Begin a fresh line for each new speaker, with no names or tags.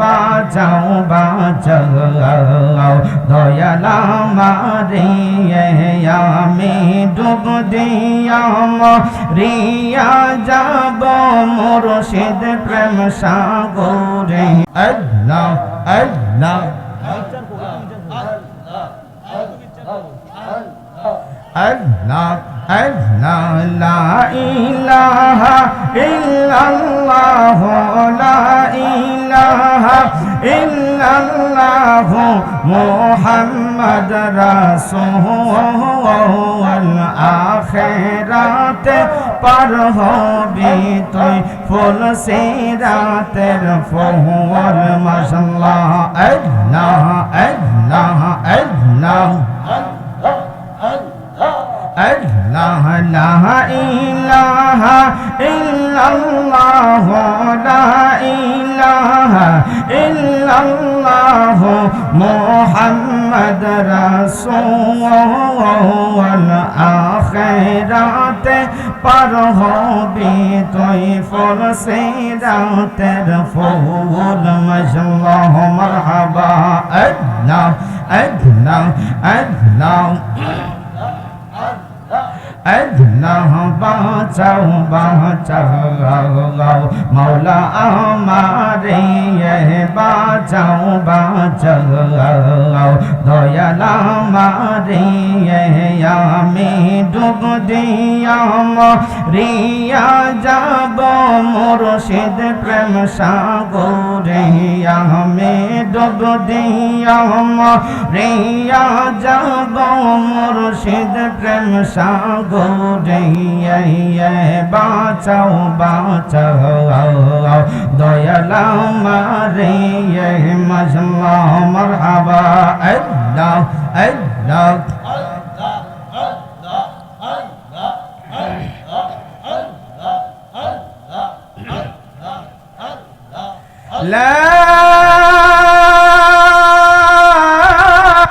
বাঁচাও বাঁচাও দয়াল আমারে আমি ডুব দিয়া রিয়া যাব মুর্শিদ প্রেম সাগরে। আল্লাহ আল্লাহ। আল্লাহ আল্লাহ। লা ইলাহা ইল্লাল্লাহ। ইল্লাল্লাহু মুহাম্মাদ রাসূল আখিরাতে পার হবি তুই ফুল সিরাতের ফহুয়ার মাশাআল্লাহ আল্লাহ আল্লাহ আল্লাহ। আল্লাহ, লা ইলাহা ইল্লাল্লাহু, লা ইল্লাল্লাহ মুহাম্মদ রাসূল আখিরাতে পার হবি তুই ফরসে রাতের ফুল মজল্লাহ মারহাবা, আল্লাহ আল্লাহ আল্লাহ। আল্লাহ বাঁচাও বাঁচাও মৌলা আমারে বাঁচাও বাঁচাও দয়াল আমারে আমি ডুব দিয়াম রিয়া যাব। মুর্শিদ প্রেম সাগরে, আমি ডুব দিয়াম রিয়া যাব মুর্শিদ প্রেম সাগরে বাঁচাও বাঁচাও দয়াল মারে মজমা, মরহাবা, আল্লাহ আল্লাহ। لا